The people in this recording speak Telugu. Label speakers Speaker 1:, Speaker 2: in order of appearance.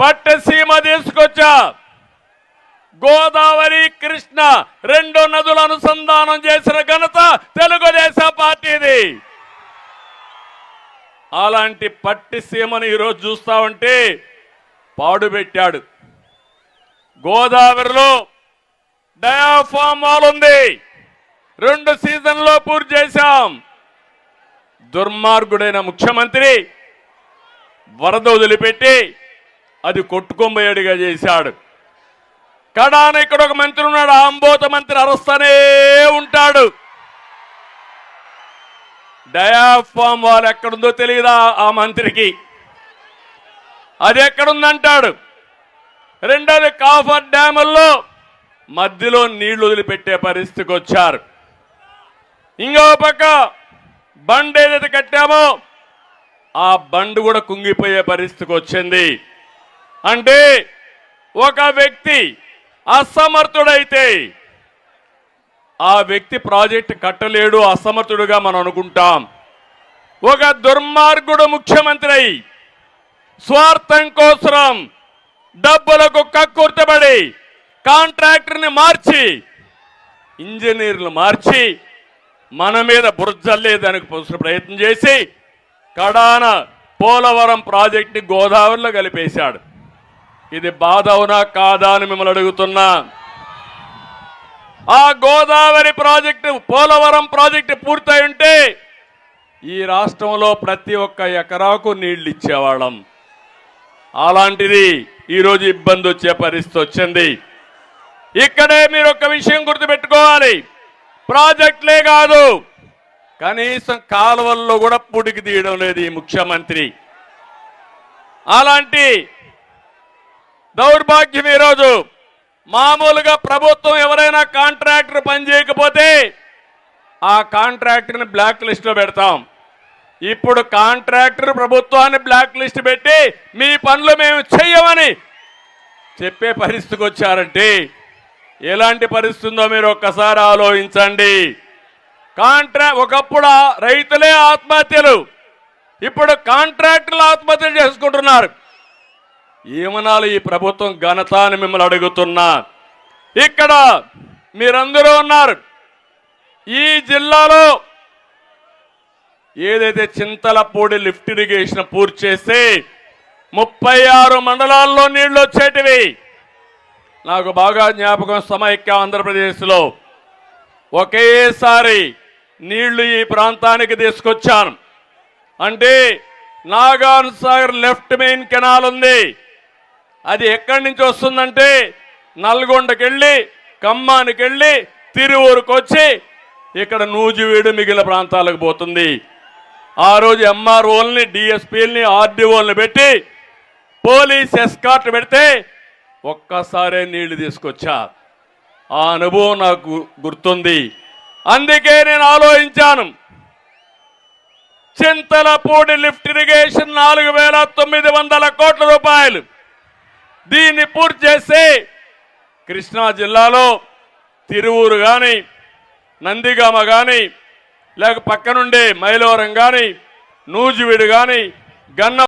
Speaker 1: పట్టసీమ తీసుకొచ్చా. గోదావరి కృష్ణ రెండు నదుల అనుసంధానం చేసిన ఘనత తెలుగుదేశం పార్టీది. అలాంటి పట్టిసీమను ఈరోజు చూస్తా ఉంటే పాడుపెట్టాడు గోదావరిలో డయాఫామ్ వాల్ ఉంది. రెండు సీజన్లో పూర్తి చేశాం. దుర్మార్గుడైన ముఖ్యమంత్రి వరద వదిలిపెట్టి అది కొట్టుకొంబోయేడుగా చేశాడు. కడాన ఇక్కడ ఒక మంత్రి ఉన్నాడు ఆంబోత మంత్రి అరస్తనే ఉంటాడు. డయాఫామ్ వాళ్ళు ఎక్కడుందో తెలియదా ఆ మంత్రికి? అది ఎక్కడుందంటాడు? రెండోది కాఫర్ డ్యాముల్లో మధ్యలో నీళ్ళు వదిలిపెట్టే పరిస్థితికి వచ్చారు. ఇంకో పక్క బండ్ ఏదైతే కట్టామో ఆ బండ్ కూడా కుంగిపోయే పరిస్థితికి వచ్చింది. అంటే ఒక వ్యక్తి అసమర్థుడైతే ఆ వ్యక్తి ప్రాజెక్ట్ కట్టలేడు అసమర్థుడుగా మనం అనుకుంటాం. ఒక దుర్మార్గుడు ముఖ్యమంత్రి అయి స్వార్థం కోసం డబ్బులకు కక్కుర్తబడి కాంట్రాక్టర్ని మార్చి ఇంజనీర్లు మార్చి మన మీద బురజల్లేదానికి పోసిన ప్రయత్నం చేసి కడాన పోలవరం ప్రాజెక్ట్ని గోదావరిలో కలిపేశాడు. ఇది బాధ అవునా కాదా అని మిమ్మల్ని అడుగుతున్నా. ఆ గోదావరి ప్రాజెక్టు పోలవరం ప్రాజెక్టు పూర్తయి ఉంటే ఈ రాష్ట్రంలో ప్రతి ఒక్క ఎకరాకు నీళ్ళు ఇచ్చేవాళ్ళం. అలాంటిది ఈరోజు ఇబ్బంది వచ్చే పరిస్థితి వచ్చింది. ఇక్కడే మీరు ఒక విషయం గుర్తుపెట్టుకోవాలి. ప్రాజెక్టులే కాదు కనీసం కాలువల్లో కూడా పుడికి తీయడం లేదు ఈ ముఖ్యమంత్రి. అలాంటి దౌర్భాగ్యం ఈరోజు మామూలుగా ప్రభుత్వం ఎవరైనా కాంట్రాక్టర్ పని చేయకపోతే ఆ కాంట్రాక్టర్ని బ్లాక్ లిస్ట్లో పెడతాం. ఇప్పుడు కాంట్రాక్టర్ ప్రభుత్వాన్ని బ్లాక్ లిస్ట్ పెట్టి మీ పనులు మేము చెయ్యమని చెప్పే పరిస్థితికి వచ్చారంటే ఎలాంటి పరిస్థితి ఉందో మీరు ఒక్కసారి ఆలోచించండి. కాంట్రా ఒకప్పుడు రైతులే ఆత్మహత్యలు. ఇప్పుడు కాంట్రాక్టర్లు ఆత్మహత్యలు చేసుకుంటున్నారు. ఏమనాలి ఈ ప్రభుత్వం ఘనత అని మిమ్మల్ని అడుగుతున్నా. ఇక్కడ మీరందరూ ఉన్నారు. ఈ జిల్లాలో ఏదైతే చింతలపూడి లిఫ్ట్ ఇరిగేషన్ పూర్తి చేస్తే ముప్పై ఆరు మండలాల్లో నీళ్ళు వచ్చేటివి. నాకు బాగా జ్ఞాపకం సమైక్య ఆంధ్రప్రదేశ్లో ఒకేసారి నీళ్ళు ఈ ప్రాంతానికి తీసుకొచ్చాను. అంటే Nagarjuna Sagar left main canal ఉంది. అది ఎక్కడి నుంచి వస్తుందంటే నల్గొండకెళ్ళి ఖమ్మానికి వెళ్ళి తిరువూరుకు వచ్చి ఇక్కడ నూజివీడు మిగిలిన ప్రాంతాలకు పోతుంది. ఆ రోజు ఎంఆర్ఓల్ని డిఎస్పీల్ని ఆర్డీఓల్ని పెట్టి పోలీస్ ఎస్కార్ట్ పెడితే ఒక్కసారే నీళ్ళు తీసుకొచ్చా. ఆ అనుభవం నాకు గుర్తుంది. అందుకే నేను ఆలోచించాను. చింతలపూడి లిఫ్ట్ ఇరిగేషన్ నాలుగు వేల తొమ్మిది వందల కోట్ల రూపాయలు. దీన్ని పూర్తి చేసి కృష్ణా జిల్లాలో తిరువూరు కానీ నందిగామ కానీ లేక పక్కనుండే మైలవరం కానీ నూజివీడు కానీ గన్న